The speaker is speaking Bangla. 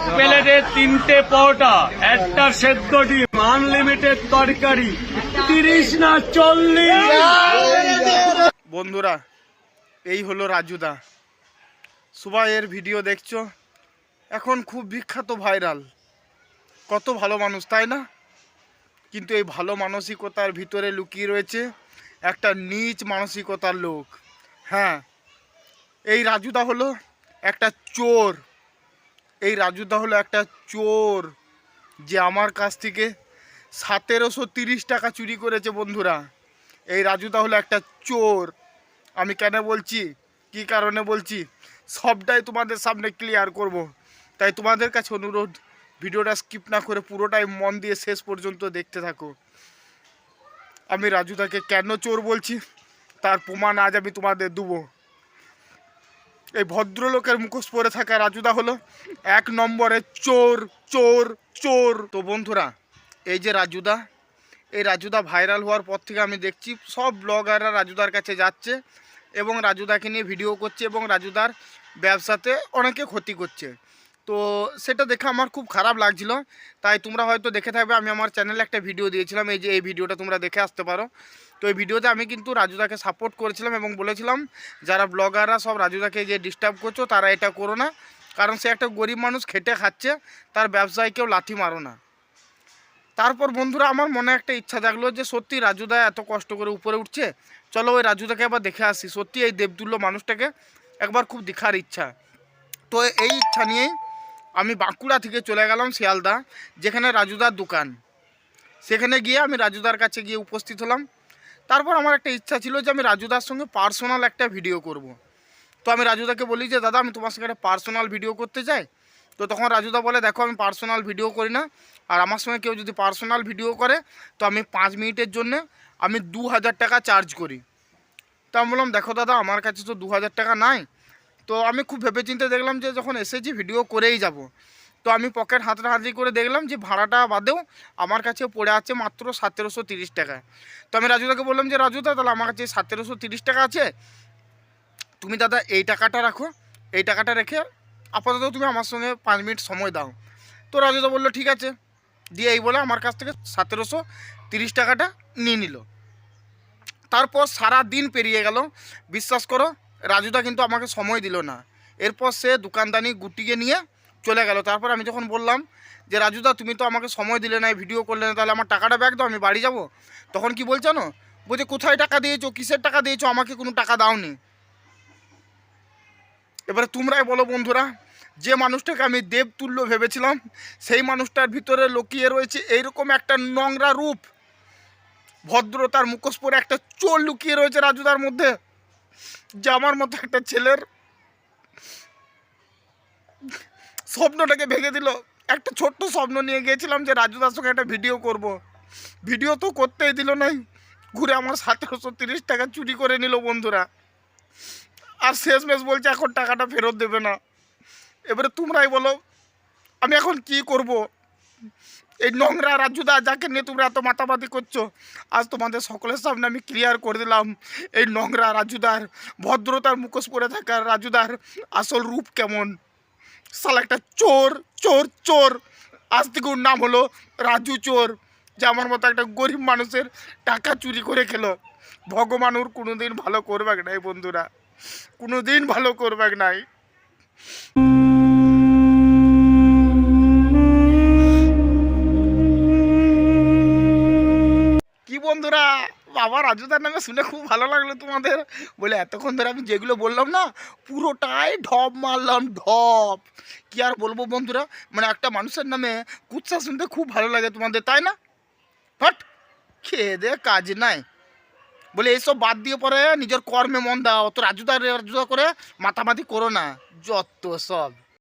এক প্লেটে তিনটে পরোটা, একটা সেদ্ধ ডিম আনলিমিটেড তরকারি, তিরিশ না চল্লিশ? বন্ধুরা, এই হলো রাজুদা। সবাই এর ভিডিও দেখছ? এখন খুব বিখ্যাত ভাইরাল। কত ভালো মানুষ, তাই না? কিন্তু এই ভালো মানসিকতার ভিতরে লুকিয়ে রয়েছে একটা নিচ মানসিকতার লোক। হ্যাঁ এই রাজুদা হলো একটা চোর। এই রাজুদা হলো একটা চোর যে আমার কাছ থেকে সতেরোশো তিরিশ টাকা চুরি করেছে বন্ধুরা। এই রাজুদা হলো একটা চোর। আমি কেন বলছি? কি কারণে বলছি? সবটাই তোমাদের সামনে ক্লিয়ার করব। তাই তোমাদের কাছে অনুরোধ, ভিডিওটা স্কিপ না করে পুরোটাই মন দিয়ে শেষ পর্যন্ত দেখতে থাকো। আমি রাজুদাকে কেন চোর বলছি? তার প্রমাণ আজ আমি তোমাদের দেবো। এই ভদ্রলোকের মুখোশ পরে থাকা রাজুদা হলো এক নম্বরে চোর চোর চোর। তো বন্ধুরা, এই যে রাজুদা, এই রাজুদা ভাইরাল হওয়ার পর থেকে আমি দেখছি সব ব্লগাররা রাজুদার কাছে যাচ্ছে এবং রাজুদাকে নিয়ে ভিডিও করছে এবং রাজুদার ব্যবসাতে অনেকে ক্ষতি করছে। তো সেটা দেখে আমার খুব খারাপ লাগছিল। তাই তোমরা হয়তো দেখে থাকবে, আমি আমার চ্যানেলে একটা ভিডিও দিয়েছিলাম, এই যে এই ভিডিওটা তোমরা দেখে আসতে পারো। তো এই ভিডিওতে আমি কিন্তু রাজুদাকে সাপোর্ট করেছিলাম এবং বলেছিলাম, যারা ব্লগাররা সব রাজুদাকে যে ডিস্টার্ব করছ, তারা এটা করো না। কারণ সে একটা গরিব মানুষ, খেটে খাচ্ছে, তার ব্যবসায় কেউ লাঠি মারো না। তারপর বন্ধুরা, আমার মনে একটা ইচ্ছা জাগলো যে সত্যি রাজুদা এত কষ্ট করে উপরে উঠছে। চলো ওই রাজুদাকে একবার দেখে আসি। সত্যি এই দেবতুল্য মানুষটাকে একবার খুব দেখার ইচ্ছা। তো এই ইচ্ছা নিয়েই আমি বাঁকুড়া থেকে চলে গেলাম শিয়ালদা, যেখানে রাজুদার দোকান। সেখানে গিয়ে আমি রাজুদার কাছে গিয়ে উপস্থিত হলাম। তারপর আমার একটা ইচ্ছা ছিল যে আমি রাজুদার সঙ্গে পার্সোনাল একটা ভিডিও করব। তো আমি রাজুদাকে বলি যে, দাদা, আমি তোমার সঙ্গে একটা পার্সোনাল ভিডিও করতে চাই। তো তখন রাজুদা বলে, দেখো, আমি পার্সোনাল ভিডিও করি না। আর আমার সঙ্গে কেউ যদি পার্সোনাল ভিডিও করে, তো আমি পাঁচ মিনিটের জন্য আমি দু হাজার টাকা চার্জ করি। তো আমি বললাম, দেখো, দাদা, আমার কাছে তো দু হাজার টাকা নাই। তো আমি খুব ভেবেচিন্তে দেখলাম যে যখন এসেছি ভিডিও করেই যাব। তো আমি পকেট হাতড়াহাতি করে দেখলাম যে ভাড়াটা বাদেও আমার কাছে পড়ে আছে মাত্র সতেরোশো তিরিশ টাকা। তো আমি রাজুদাকে বললাম যে, রাজুদা, তাহলে আমার কাছে সতেরোশো তিরিশ টাকা আছে। তুমি দাদা, এই টাকাটা রাখো। এই টাকাটা রেখে আপাতত তুমি আমার সঙ্গে পাঁচ মিনিট সময় দাও। তো রাজুদা বলল, ঠিক আছে। দিয়ে এই বলে আমার কাছ থেকে সতেরোশো তিরিশ টাকাটা নিয়ে নিল। তারপর সারা দিন পেরিয়ে গেল। বিশ্বাস করো রাজুদা কিন্তু আমাকে সময় দিল না। এরপর সে দোকানদানি গুটিকে নিয়ে চলে গেল। তারপর আমি যখন বললাম যে, রাজুদা, তুমি তো আমাকে সময় দিলে না ভিডিও করলে না, তাহলে আমার টাকাটা ব্যাগ দাও, আমি বাড়ি যাব। তখন কি বলছো না বলছে, কোথায় টাকা দিয়েছ? কিসের টাকা দিয়েছ? আমাকে কোনো টাকা দাওনি। এবারে তোমরাই বলো বন্ধুরা, যে মানুষটাকে আমি দেবতুল্য ভেবেছিলাম, সেই মানুষটার ভিতরে লুকিয়ে রয়েছে এইরকম একটা নোংরা রূপ। ভদ্রতার মুখোশ পরে একটা চোর লুকিয়ে রয়েছে রাজুদার মধ্যে। যে আমার মতো একটা ছেলের স্বপ্নটাকে ভেঙে দিল। একটা ছোট্ট স্বপ্ন নিয়ে গিয়েছিলাম যে রাজুদার সঙ্গে একটা ভিডিও করব। ভিডিও তো করতেই দিল নাই। ঘুরে আমার সতেরোশো তিরিশ টাকা চুরি করে নিল বন্ধুরা। আর শেষ মেশ বলছে, এখন টাকাটা ফেরত দেবে না। এবারে তোমরাই বলো, আমি এখন কি করব? এই নোংরা রাজুদা, যাকে নিয়ে তোমরা এত মাতামাতি করছ, আজ তোমাদের সকলের সামনে আমি ক্লিয়ার করে দিলাম, এই নোংরা রাজুদার ভদ্রতার মুখোশ পরে থাকা রাজুদার আসল রূপ কেমন? সাল একটা চোর চোর চোর। আজ থেকে ওর নাম হলো রাজু চোর, যে আমার মতো একটা গরিব মানুষের টাকা চুরি করে খেলো। ভগবান ওর কোনোদিন ভালো করবে নাই, বন্ধুরা। কোনোদিন ভালো করবে নাই। বন্ধুরা, বাবা রাজুদার নামে শুনে খুব ভালো লাগল তোমাদের। বলে, এতক্ষণ ধরে আমি যেগুলো বললাম না, পুরোটাই ঢপ মারলাম, ঢপ। কি আর বলব বন্ধুরা মানে একটা মানুষের নামে কুৎসা শুনতে খুব ভালো লাগে তোমাদের, তাই না? হট খেয়ে দে, কাজ নাই। বলে, এইসব বাদ দিয়ে পরে নিজের কর্মে মন দাও অত রাজুদা রাজুদা করে মাতামাতি করো না, যত সব।